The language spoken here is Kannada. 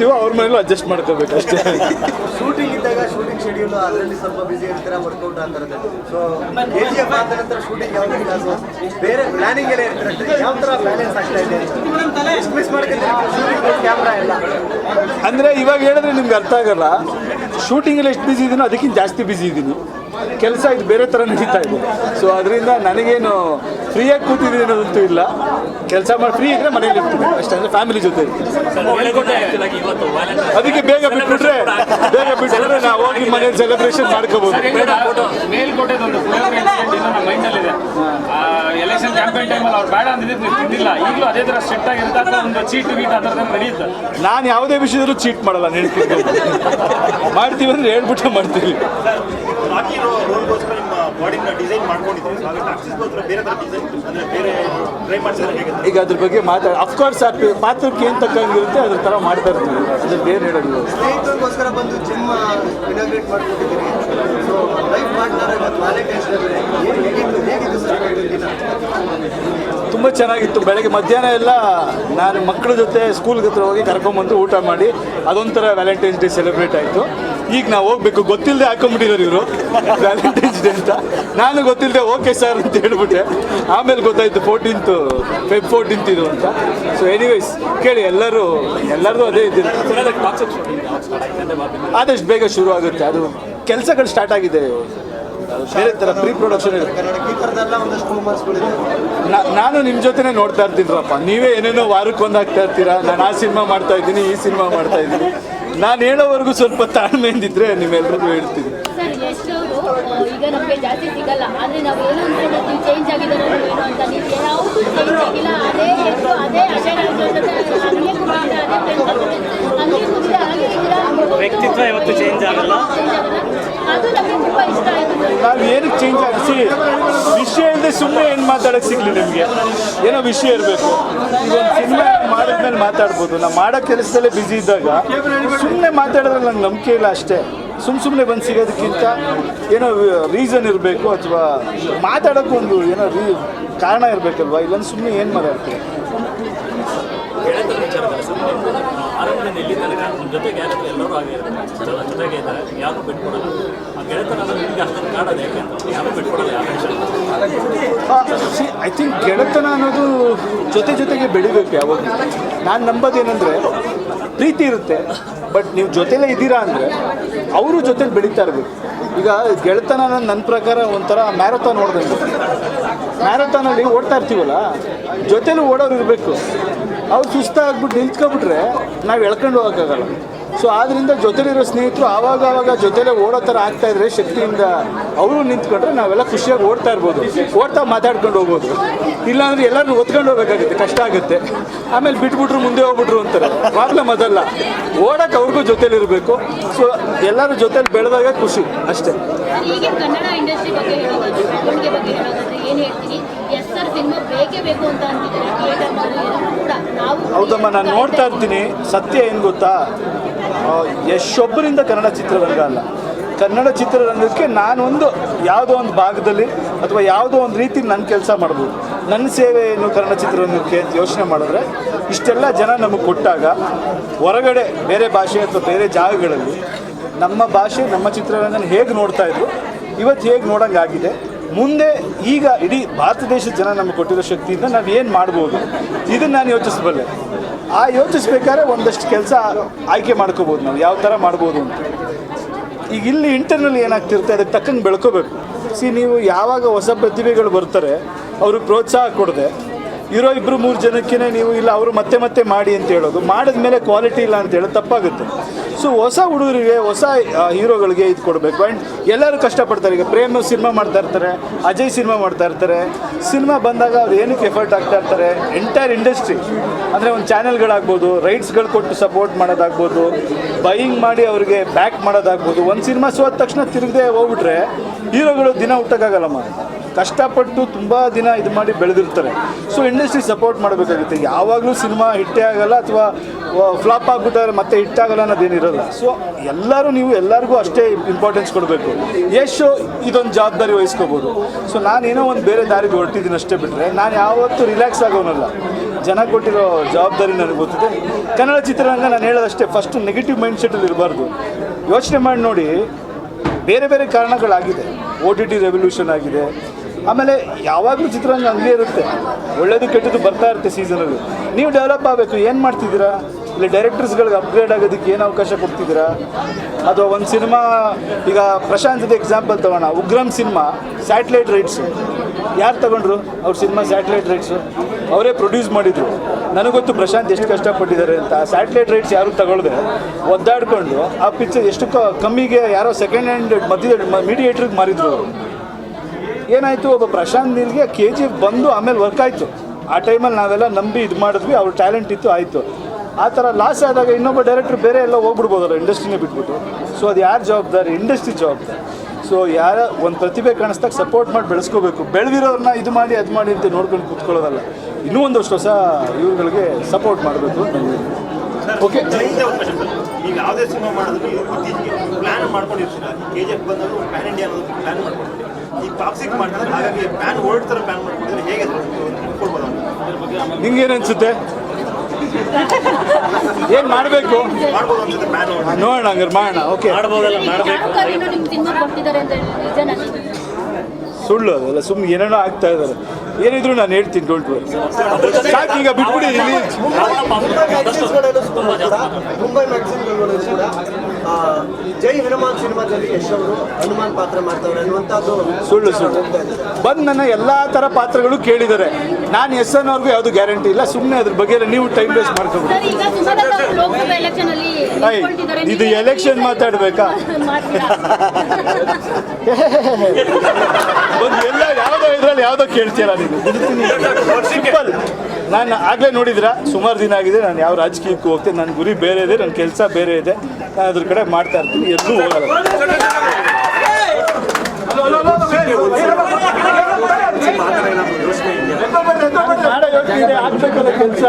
ಮಾಡ್ತೀವೋ ಅವ್ರ ಮನೇಲೂ ಅಡ್ಜಸ್ಟ್ ಮಾಡ್ಕೋಬೇಕು ಅಷ್ಟೇ. ಶೂಟಿಂಗ್ ಇದ್ದಾಗ ಶೂಟಿಂಗ್ ಶೆಡ್ಯೂಲ್ ಅದರಲ್ಲಿ ಸ್ವಲ್ಪ ಬಿಸಿ ಇರ್ತೀರ ವರ್ಕೌಟ್ ಆ ಥರದ ಸೊ ಕೆ ಜಿ ಎಫ್ ಆದ ನಂತರ ಶೂಟಿಂಗ್ ಯಾವ ಥರ ಬೇರೆ ಪ್ಲಾನಿಂಗ್ ಎಲ್ಲ ಇರ್ತಾರೆ ಯಾವ ಥರ ಬ್ಯಾಲೆನ್ಸ್ ಆಗ್ತಾ ಇದೆ ಮಿಸ್ ಮಾಡ್ಕೊಂಡ್ರೆ ಕ್ಯಾಮ್ರಾ ಎಲ್ಲ ಅಂದರೆ ಇವಾಗ ಹೇಳಿದ್ರೆ ನಿಮ್ಗೆ ಅರ್ಥ ಆಗಲ್ಲ. ಶೂಟಿಂಗಲ್ಲಿ ಎಷ್ಟು ಬಿಸಿ ಇದೀನೋ ಅದಕ್ಕಿಂತ ಜಾಸ್ತಿ ಬಿಸಿ ಇದ್ದೀನಿ ಕೆಲಸ ಇದು ಬೇರೆ ಥರ ನಡೀತಾ ಇದೆ. ಸೊ ಅದರಿಂದ ನನಗೇನು ಫ್ರೀಯಾಗಿ ಕೂತಿದ್ದೀನಿ ಅನ್ನೋದಂತೂ ಇಲ್ಲ. ಕೆಲಸ ಮಾಡಿ ಫ್ರೀ ಇದ್ರೆ ಮನೇಲಿ ಇರ್ತೀನಿ. ಅಷ್ಟೇ ಅಂದರೆ ಫ್ಯಾಮಿಲಿ ಜೊತೆ ಅದಕ್ಕೆ ಬೇಗ ಬಿಟ್ಬಿಟ್ರೆ ಬೇಗ ಬಿಟ್ಟರೆ ನಾವು ಹೋಗಿ ಮನೇಲಿ ಸೆಲೆಬ್ರೇಷನ್ ಮಾಡ್ಕೋಬೋದು. ಮೇಲ್ಕೋಟೆದೊಂದು ನಮ್ಮ ಮೈಂಡಲ್ಲಿದೆ ಎಲೆಕ್ಷನ್ ಕ್ಯಾಂಪೇನ್ ಟೈಮಲ್ಲಿ ಅವ್ರು ಬೇಡ ಅಂದಿದ್ದು ನೀವು ತಿಂದಿಲ್ಲ. ಈಗಲೂ ಅದೇ ಥರ ಸ್ಟ್ರಿಕ್ಟ್ ಒಂದು ಚೀಟ್ ಗೀಟ್ ಆ ಥರದ್ದು ನಡೆಯುತ್ತೆ. ನಾನು ಯಾವುದೇ ವಿಷಯದಲ್ಲೂ ಚೀಟ್ ಮಾಡಲ್ಲ ಹೇಳ್ತೀನಿ ಮಾಡ್ತೀವಿ ಅಂದ್ರೆ ಹೇಳ್ಬಿಟ್ಟು ಮಾಡ್ತೀವಿ. ಬಾಕಿ ರೋಲ್ಗೋಸ್ಕರ ನಿಮ್ಮ ಬಾಡಿನ ಡಿಸೈನ್ ಮಾಡ್ಕೊಂಡಿದ್ದೀವಿ ಸೊ ಹಾಗೆ ಟಾಕ್ಸಿಸ್ಗೋಸ್ಕರ ಬೇರೆ ಥರ ಡಿಸೈನ್ ಅಂದರೆ ಬೇರೆ ಟ್ರೈ ಮಾಡ್ಸಿದ್ರೆ ಹೇಗೆ ಈಗ ಅದ್ರ ಬಗ್ಗೆ ಮಾತಾಡ ಅಫ್ಕೋರ್ಸ್ ಆ ಪಾತ್ರಕ್ಕೆ ಏನು ತಕ್ಕಂಗಿರುತ್ತೆ ಅದ್ರ ಥರ ಮಾಡ್ತಾ ಇರ್ತೀವಿ. ಅದ್ರ ಬೇರೆ ಹೇಳೋದಿಲ್ಲ. ಸ್ನೇಹಿತರಿಗೋಸ್ಕರ ಬಂದು ಜಿಮ್ ಇನಾಗ್ರೇಟ್ ಮಾಡ್ಕೊಂಡಿದ್ದೀರಿ ಸೊ ಲೈಫ್ ಪಾರ್ಟ್ನರ್ ಇವತ್ತು ವ್ಯಾಲೆಂಟೈನ್ಸ್ ಏನು ಹೇಗಿತ್ತು? ಹೇಗಿತ್ತು ಸರ್ ತುಂಬ ಚೆನ್ನಾಗಿತ್ತು. ಬೆಳಗ್ಗೆ ಮಧ್ಯಾಹ್ನ ಎಲ್ಲ ನಾನು ಮಕ್ಕಳ ಜೊತೆ ಸ್ಕೂಲ್ಗೆ ಹತ್ರ ಹೋಗಿ ಕರ್ಕೊಂಬಂದು ಊಟ ಮಾಡಿ ಅದೊಂಥರ ವ್ಯಾಲೆಂಟೈನ್ಸ್ ಡೇ ಸೆಲೆಬ್ರೇಟ್ ಆಯಿತು. ಈಗ ನಾವು ಹೋಗ್ಬೇಕು. ಗೊತ್ತಿಲ್ಲದೆ ಹಾಕೊಂಡ್ಬಿಟ್ಟಿದ್ದಾರೆ ಇವರು. ವ್ಯಾಲೆಂಟೈನ್ಸ್ ಡೇ ಅಂತ. ನಾನು ಗೊತ್ತಿಲ್ಲದೆ ಓಕೆ ಸರ್ ಅಂತ ಹೇಳ್ಬಿಟ್ಟೆ. ಆಮೇಲೆ ಗೊತ್ತಾಯ್ತು ಫೋರ್ಟೀನ್ತ್ ಫೆಬ್ ಫೋರ್ಟೀನ್ತ್ ಇದು ಅಂತ. ಸೊ ಎನಿವೈಸ್ ಕೇಳಿ, ಎಲ್ಲರೂ, ಎಲ್ಲರದು ಅದೇ ಇದ್ದಿಲ್ಲ. ಆದಷ್ಟು ಬೇಗ ಶುರು ಆಗುತ್ತೆ ಅದು ಕೆಲಸಗಳು ಸ್ಟಾರ್ಟ್ ಆಗಿದೆ. ಬೇರೆ ಥರ ಪ್ರೀ ಪ್ರೊಡಕ್ಷನ್ ನಾನು ನಿಮ್ಮ ಜೊತೆನೇ ನೋಡ್ತಾ ಇರ್ತೀನಪ್ಪ ನೀವೇ ಏನೇನೋ ವಾರಕ್ಕೆ ಒಂದು ಆಗ್ತಾ ಇರ್ತೀರಾ? ನಾನು ಆ ಸಿನಿಮಾ ಮಾಡ್ತಾ ಇದ್ದೀನಿ, ಈ ಸಿನಿಮಾ ಮಾಡ್ತಾ ಇದ್ದೀನಿ. ನಾನು ಹೇಳೋವರೆಗೂ ಸ್ವಲ್ಪ ತಾಳ್ಮೆಯಿಂದಿದ್ರೆ ನಿಮ್ಮೆಲ್ಲರಿಗೂ ಹೇಳ್ತೀನಿ. ಸರ್ ಎಷ್ಟವರು ಈಗ ನಮಗೆ ಜಾಸ್ತಿ ಸಿಗಲ್ಲ. ಆದರೆ ನಾವು ಏನು ಚೇಂಜ್ ಆಗಿದ್ದಾರೆ ಏನೋ ಅಂತ ನೀವು ಯಾವುದು ಚೇಂಜ್ ಆಗಿಲ್ಲ. ಅದೇ ಎಷ್ಟು ಅದೇ ಅದೇ ರಾಜ್ಯ ಜೊತೆ ಹಂಗೆ ಕೂತಿದ್ದೀರಾ ಅದೇ ಫ್ರೆಂಡ್ಸ್ ಹಂಗೆ ಕೂತಿದ್ದೀರಾ ಹಾಗೆ ವ್ಯಕ್ತಿತ್ವ ಇವತ್ತು ಚೇಂಜ್ ಆಗಲ್ಲ. change ಆಗಲ್ಲ ಅದು ನಮಗೆ ತುಂಬ ಇಷ್ಟ ಆಯಿತು ಸರ್ ನಾವು ಏನಕ್ಕೆ ಚೇಂಜ್ ಆಗಿಸಿ ವಿಷಯ ಇಲ್ಲದೆ ಸುಮ್ಮನೆ ಏನು ಮಾತಾಡೋಕ್ಕೆ ಸಿಗಲಿ ನಿಮಗೆ? ಏನೋ ವಿಷಯ ಇರಬೇಕು. ಒಂದು ಸಿನಿಮಾ ಮಾಡಿದ್ಮೇಲೆ ಮಾತಾಡ್ಬೋದು. ನಾವು ಮಾಡೋ ಕೆಲಸದಲ್ಲೇ ಬ್ಯುಸಿ ಇದ್ದಾಗ ಸುಮ್ಮನೆ ಮಾತಾಡಿದ್ರೆ ನಂಗೆ ನಂಬಿಕೆ ಇಲ್ಲ ಅಷ್ಟೇ. ಸುಮ್ ಸುಮ್ಮನೆ ಬಂದು ಸಿಗೋದಕ್ಕಿಂತ ಏನೋ ರೀಸನ್ ಇರಬೇಕು ಅಥವಾ ಮಾತಾಡೋಕ್ಕೂ ಒಂದು ಏನೋ ರೀ, ಕಾರಣ ಇರಬೇಕಲ್ವಾ? ಇಲ್ಲಾಂದ್ರೆ ಸುಮ್ಮನೆ ಏನು ಮಾತಾಡ್ತೀವಿ ಆರಂಭದಿಂದ ಇಲ್ಲಿ ತನಕ ನಿಮ್ಮ ಎಲ್ಲರೂ ಆಗಿರ್ತಾರೆ ಜೊತೆಗೆ ಇದ್ದಾರೆ. ಯಾರು ಬಿಟ್ಕೊಡಲ್ಲ. ಆ ಗೆಳೆತನ ನಿಮಗೆ ಅಷ್ಟೊಂದು ಕಾಡೋದು ಯಾಕೆ ಯಾರು ಬಿಟ್ಕೊಡಲ್ಲ ವಿಷಯ ಐ ಥಿಂಕ್ ಗೆಳೆತನ ಅನ್ನೋದು ಜೊತೆ ಜೊತೆಗೆ ಬೆಳಿಬೇಕು ಯಾವಾಗ. ನಾನು ನಂಬೋದೇನೆಂದರೆ, ಪ್ರೀತಿ ಇರುತ್ತೆ ಬಟ್ ನೀವು ಜೊತೆಲೇ ಇದ್ದೀರಾ ಅಂದರೆ ಅವರು ಜೊತೆಲಿ ಬೆಳೀತಾ ಇರಬೇಕು. ಈಗ ಗೆಳೆತನ ನನ್ನ ಪ್ರಕಾರ ಒಂಥರ ಮ್ಯಾರಥಾನ್ ಓಡ್ದಂಗೆ. ಮ್ಯಾರಥಾನಲ್ಲಿ ಓಡ್ತಾ ಇರ್ತೀವಲ್ಲ, ಜೊತೆಲೂ ಓಡೋರು ಇರಬೇಕು. ಅವ್ರು ಸುಸ್ತಾಗ್ಬಿಟ್ಟು ನಿಂತ್ಕೊಬಿಟ್ರೆ ನಾವು ಎಳ್ಕೊಂಡು ಹೋಗೋಕ್ಕಾಗಲ್ಲ. ಸೊ ಆದ್ದರಿಂದ ಜೊತೆಲಿರೋ ಸ್ನೇಹಿತರು ಆವಾಗ ಆವಾಗ ಜೊತೆಲೆ ಓಡೋ ಥರ ಆಗ್ತಾ ಇದ್ರೆ ಶಕ್ತಿಯಿಂದ ಅವರು ನಿಂತ್ಕೊಂಡ್ರೆ ನಾವೆಲ್ಲ ಖುಷಿಯಾಗಿ ಓಡ್ತಾ ಇರ್ಬೋದು. ಓಡ್ತಾ ಮಾತಾಡ್ಕೊಂಡು ಹೋಗ್ಬೋದು. ಇಲ್ಲಾಂದ್ರೆ ಎಲ್ಲರೂ ಒತ್ಕೊಂಡು ಹೋಗ್ಬೇಕಾಗುತ್ತೆ. ಕಷ್ಟ ಆಗುತ್ತೆ. ಆಮೇಲೆ ಬಿಟ್ಬಿಟ್ರು ಮುಂದೆ ಹೋಗ್ಬಿಟ್ರು ಅಂತಾರೆ. ಪ್ರಾಬ್ಲಮ್ ಅದಲ್ಲ ಓಡಕ್ಕೆ ಅವ್ರಿಗೂ ಜೊತೆಲಿರಬೇಕು. ಸೊ ಎಲ್ಲರೂ ಜೊತೆಲಿ ಬೆಳೆದಾಗ ಖುಷಿ ಅಷ್ಟೇ. ಬಗ್ಗೆ ಹೌದಮ್ಮ, ನಾನು ನೋಡ್ತಾ ಇರ್ತೀನಿ. ಸತ್ಯ ಏನು ಗೊತ್ತಾ? ಎಷ್ಟೊಬ್ಬರಿಂದ ಕನ್ನಡ ಚಿತ್ರರಂಗ ಅಲ್ಲ. ಕನ್ನಡ ಚಿತ್ರರಂಗಕ್ಕೆ ನಾನೊಂದು ಯಾವುದೋ ಒಂದು ಭಾಗದಲ್ಲಿ ಅಥವಾ ಯಾವುದೋ ಒಂದು ರೀತಿ ನನ್ನ ಕೆಲಸ ಮಾಡ್ಬೋದು. ನನ್ನ ಸೇವೆ ಏನು ಕನ್ನಡ ಚಿತ್ರರಂಗಕ್ಕೆ ಅಂತ ಯೋಚನೆ ಮಾಡಿದ್ರೆ, ಇಷ್ಟೆಲ್ಲ ಜನ ನಮಗೆ ಕೊಟ್ಟಾಗ ಹೊರಗಡೆ ಬೇರೆ ಭಾಷೆ ಅಥವಾ ಬೇರೆ ಜಾಗಗಳಲ್ಲಿ ನಮ್ಮ ಭಾಷೆ, ನಮ್ಮ ಚಿತ್ರರಂಗನ ಹೇಗೆ ನೋಡ್ತಾ ಇದ್ರು, ಇವತ್ತು ಹೇಗೆ ನೋಡೋಂಗಾಗಿದೆ ಮುಂದೆ ಈಗ ಇಡೀ ಭಾರತ ದೇಶದ ಜನ ನಮಗೆ ಕೊಟ್ಟಿರೋ ಶಕ್ತಿಯಿಂದ ನಾವು ಏನು ಮಾಡ್ಬೋದು? ಇದನ್ನು ನಾನು ಯೋಚಿಸಬಲ್ಲೆ. ಆ ಯೋಚಿಸ್ಬೇಕಾದ್ರೆ ಒಂದಷ್ಟು ಕೆಲಸ ಆಯ್ಕೆ ಮಾಡ್ಕೋಬೋದು ನಾವು. ಯಾವ ಥರ ಮಾಡ್ಬೋದು ಅಂತ. ಈಗ ಇಲ್ಲಿ ಇಂಟರ್ನಲ್ ಏನಾಗ್ತಿರುತ್ತೆ? ಅದಕ್ಕೆ ತಕ್ಕಂಗೆ ಬೆಳ್ಕೋಬೇಕು. ಸಿ ನೀವು ಯಾವಾಗ ಹೊಸ ಪ್ರತಿಭೆಗಳು ಬರ್ತಾರೆ, ಅವ್ರಿಗೆ ಪ್ರೋತ್ಸಾಹ ಕೊಡದೆ ಇರೋ ಇಬ್ಬರು ಮೂರು ಜನಕ್ಕೆ ನೀವು ಇಲ್ಲ, ಅವರು ಮತ್ತೆ ಮತ್ತೆ ಮಾಡಿ ಅಂತ ಹೇಳೋದು. ಮಾಡಿದ ಮೇಲೆ ಕ್ವಾಲಿಟಿ ಇಲ್ಲ ಅಂತ ಹೇಳೋದು ತಪ್ಪಾಗುತ್ತೆ. ಸೊ ಹೊಸ ಹುಡುಗರಿಗೆ, ಹೊಸ ಹೀರೋಗಳಿಗೆ ಇದು ಕೊಡಬೇಕು. ಆ್ಯಂಡ್ ಎಲ್ಲರೂ ಕಷ್ಟಪಡ್ತಾರೆ. ಈಗ ಪ್ರೇಮ್ ಸಿನಿಮಾ ಮಾಡ್ತಾ ಇರ್ತಾರೆ, ಅಜಯ್ ಸಿನಿಮಾ ಮಾಡ್ತಾ ಇರ್ತಾರೆ. ಸಿನಿಮಾ ಬಂದಾಗ ಅವ್ರು ಏನಕ್ಕೆ ಎಫರ್ಟ್ ಆಗ್ತಾ ಇರ್ತಾರೆ? ಎಂಟೈರ್ ಇಂಡಸ್ಟ್ರಿ ಅಂದರೆ ಒಂದು ಚಾನೆಲ್ಗಳಾಗ್ಬೋದು ರೈಟ್ಸ್ಗಳು ಕೊಟ್ಟು ಸಪೋರ್ಟ್ ಮಾಡೋದಾಗ್ಬೋದು ಬೈಯಿಂಗ್ ಮಾಡಿ ಅವ್ರಿಗೆ ಬ್ಯಾಕ್ ಮಾಡೋದಾಗ್ಬೋದು. ಒಂದು ಸಿನಿಮಾ ಸೋದ ತಕ್ಷಣ ತಿರುಗದೆ ಹೋಗ್ಬಿಟ್ರೆ, ಹೀರೋಗಳು ದಿನ ಹುಟ್ಟಕ್ಕಾಗಲ್ಲಮ್ಮ ಕಷ್ಟಪಟ್ಟು ತುಂಬ ದಿನ ಇದು ಮಾಡಿ ಬೆಳೆದಿರ್ತಾರೆ. ಸೊ ಇಂಡಸ್ಟ್ರಿ ಸಪೋರ್ಟ್ ಮಾಡಬೇಕಾಗುತ್ತೆ. ಯಾವಾಗಲೂ ಸಿನಿಮಾ ಹಿಟ್ಟೇ ಆಗಲ್ಲ ಅಥವಾ ಫ್ಲಾಪ್ ಆಗ್ಬಿಟ್ಟಾರೆ ಮತ್ತೆ ಹಿಟ್ಟಾಗಲ್ಲ ಅನ್ನೋದೇನಿರಲ್ಲ ಸೊ ಎಲ್ಲರೂ ನೀವು ಎಲ್ಲರಿಗೂ ಅಷ್ಟೇ ಇಂಪಾರ್ಟೆನ್ಸ್ ಕೊಡಬೇಕು. ಯಶು ಇದೊಂದು ಜವಾಬ್ದಾರಿ ವಹಿಸ್ಕೋಬೋದು. ಸೊ ನಾನೇನೋ ಒಂದು ಬೇರೆ ದಾರಿಗೆ ಹೊರಟಿದ್ದೀನಿ ಅಷ್ಟೇ ಬಿಟ್ಟರೆ ನಾನು ಯಾವತ್ತೂ ರಿಲ್ಯಾಕ್ಸ್ ಆಗೋನಲ್ಲ. ಜನ ಕೊಟ್ಟಿರೋ ಜವಾಬ್ದಾರಿ ನನಗೆ ಗೊತ್ತಿದೆ. ಕನ್ನಡ ಚಿತ್ರರಂಗ ನಾನು ಹೇಳೋದಷ್ಟೇ ಫಸ್ಟ್ ನೆಗೆಟಿವ್ ಮೈಂಡ್ ಸೆಟ್ಟಲ್ಲಿ ಇರಬಾರ್ದು. ಯೋಚನೆ ಮಾಡಿ ನೋಡಿ, ಬೇರೆ ಬೇರೆ ಕಾರಣಗಳಾಗಿದೆ. ಓ ಟಿ ಟಿ ರೆವಲ್ಯೂಷನ್ ಆಗಿದೆ. ಆಮೇಲೆ ಯಾವಾಗಲೂ ಚಿತ್ರರಂಗ ಹಂಗೆ ಇರುತ್ತೆ. ಒಳ್ಳೇದು ಕೆಟ್ಟದ್ದು ಬರ್ತಾ ಇರುತ್ತೆ ಸೀಸನಲ್ಲಿ ನೀವು ಡೆವಲಪ್ ಆಗಬೇಕು. ಏನು ಮಾಡ್ತಿದ್ದೀರಾ? ಇಲ್ಲಿ ಡೈರೆಕ್ಟರ್ಸ್ಗಳಿಗೆ ಅಪ್ಗ್ರೇಡ್ ಆಗೋದಕ್ಕೆ ಏನು ಅವಕಾಶ ಕೊಡ್ತಿದ್ದೀರಾ? ಅಥವಾ ಒಂದು ಸಿನಿಮಾ ಈಗ ಪ್ರಶಾಂತದ ಎಕ್ಸಾಂಪಲ್ ತಗೋಣ. ಉಗ್ರಂ ಸಿನಿಮಾ ಸ್ಯಾಟಲೈಟ್ ರೈಟ್ಸು ಯಾರು ತಗೊಂಡ್ರು? ಅವ್ರ ಸಿನಿಮಾ ಸ್ಯಾಟಲೈಟ್ ರೈಟ್ಸು ಅವರೇ ಪ್ರೊಡ್ಯೂಸ್ ಮಾಡಿದ್ರು. ನನಗೊತ್ತು ಪ್ರಶಾಂತ್ ಎಷ್ಟು ಕಷ್ಟಪಟ್ಟಿದ್ದಾರೆ ಅಂತ. ಸ್ಯಾಟಲೈಟ್ ರೈಟ್ಸ್ ಯಾರು ತಗೊಳ್ದೆ? ಒದ್ದಾಡ್ಕೊಂಡು ಆ ಪಿಕ್ಚರ್ ಎಷ್ಟು ಕಮ್ಮಿಗೆ ಯಾರೋ ಸೆಕೆಂಡ್ ಹ್ಯಾಂಡ್ ಮಧ್ಯದ ಮೀಡಿಯೇಟ್ರಿಗೆ ಮಾರಿದ್ರು ಅವರು. ಏನಾಯಿತು, ಒಬ್ಬ ಪ್ರಶಾಂತ್ ನೀಲ್ಗೆ ಕೆ ಜಿ ಬಂದು ಆಮೇಲೆ ವರ್ಕ್ ಆಯಿತು. ಆ ಟೈಮಲ್ಲಿ ನಾವೆಲ್ಲ ನಂಬಿ ಇದು ಮಾಡಿದ್ವಿ, ಅವ್ರ ಟ್ಯಾಲೆಂಟ್ ಇತ್ತು, ಆಯಿತು. ಆ ಥರ ಲಾಸ್ ಆದಾಗ ಇನ್ನೊಬ್ಬ ಡೈರೆಕ್ಟ್ರ್ ಬೇರೆ ಎಲ್ಲ ಹೋಗ್ಬಿಡ್ಬೋದಲ್ಲ ಇಂಡಸ್ಟ್ರಿನೇ ಬಿಟ್ಬಿಟ್ಟು. ಸೊ ಅದು ಯಾರು ಜವಾಬ್ದಾರಿ? ಇಂಡಸ್ಟ್ರಿ ಜವಾಬ್ದಾರಿ. ಸೊ ಯಾರ ಒಂದು ಪ್ರತಿಭೆ ಕಾಣಿಸ್ದಾಗ ಸಪೋರ್ಟ್ ಮಾಡಿ ಬೆಳೆಸ್ಕೋಬೇಕು. ಬೆಳೆದಿರೋರನ್ನ ಇದು ಮಾಡಿ, ಅದು ಮಾಡಿ ಅಂತ ನೋಡ್ಕೊಂಡು ಕೂತ್ಕೊಳ್ಳೋದಲ್ಲ. ಇನ್ನೂ ಒಂದಷ್ಟು ಹೊಸ ಇವ್ರುಗಳಿಗೆ ಸಪೋರ್ಟ್ ಮಾಡಬೇಕು ಓಕೆ ಯಾವುದೇ ಸಿನಿಮಾ ಮಾಡಿದ್ರು ಪ್ಲಾನ್ ಮಾಡ್ಕೊಂಡಿರ್ತೀರ? ಕೆ ಜಿ ಎಫ್ ಬಂದಾಗ ಪ್ಯಾನ್ ಇಂಡಿಯಾ ಪ್ಲ್ಯಾನ್ ಈಗ ಟಾಕ್ಸಿಕ್ ಮಾಡ್ತಾರೆ. ಹಾಗಾಗಿ ಪ್ಯಾನ್ ವರ್ಡ್ ಥರ ಮಾಡ್ಕೊಂಡಿದ್ರೆ ಹೇಗೆ ಕೊಡ್ಬೋದು ನಿಂಗೇನು ಅನ್ಸುತ್ತೆ? ಏನ್ ಮಾಡಬೇಕು? ಮಾಡ್ಬೋದು ಅನ್ಸುತ್ತೆ ಪ್ಯಾನ್ ವರ್ಲ್ಡ್ ನೋಡೋಣ ಹಂಗಾರೆ ಮಾಡೋಣ ಓಕೆ. ಮಾಡ್ಬೋದಲ್ಲ ಮಾಡಬೇಕು. ಸುಳ್ಳು ಅದೆಲ್ಲ ಸುಮ್ಮನೆ ಏನೇನೋ ಆಗ್ತಾ ಇದ್ದಾರೆ. ಏನಿದ್ರು ನಾನು ಹೇಳ್ತೀನಿ ಡೋಂಟ್ ವರಿ ಸಾಕು ಈಗ ಬಿಟ್ಬಿಡಿ ಇಲ್ಲಿ. ಮುಂಬೈ ಜೈ ಹನುಮಾನ್ ಸಿನಿಮಾದಲ್ಲಿ ಯಶವರು ಹನುಮಾನ್ ಪಾತ್ರ ಮಾಡ್ತಾವ್ರೆ ಅನ್ನುವಂಥದ್ದು ಸುಳ್ಳು ಸುಳ್ಳು. ಬಂದು ನನ್ನ ಎಲ್ಲ ಥರ ಪಾತ್ರಗಳು ಕೇಳಿದ್ದಾರೆ. ನಾನು ಎಸ್ ಎನ್ ಅವ್ರಿಗೂ ಯಾವುದು ಗ್ಯಾರಂಟಿ ಇಲ್ಲ. ಸುಮ್ಮನೆ ಅದ್ರ ಬಗ್ಗೆ ನೀವು ಟೈಮ್ ವೇಸ್ಟ್ ಮಾಡ್ಕೋಬೇಕು. ಇದು ಎಲೆಕ್ಷನ್ ಮಾತಾಡ್ಬೇಕಾ? ಒಂದು ಎಲ್ಲ ಯಾವುದೋ ಇದ್ರಲ್ಲಿ ಯಾವುದೋ ಕೇಳ್ತೀರಾ ನೀವು ಸಿಂಪಲ್ ನಾನು ಆಗಲೇ ನೋಡಿದ್ರ ಸುಮಾರು ದಿನ ಆಗಿದೆ ನಾನು ಯಾವ ರಾಜಕೀಯಕ್ಕೂ ಹೋಗ್ತೇನೆ ನನ್ನ ಗುರಿ ಬೇರೆ ಇದೆ ನನ್ನ ಕೆಲಸ ಬೇರೆ ಇದೆ ನಾನು ಅದ್ರ ಕಡೆ ಮಾಡ್ತಾ ಇರ್ತೀನಿ ಎಲ್ಲೂ ಹೋಗಲ್ಲ. ಕೆಲಸ.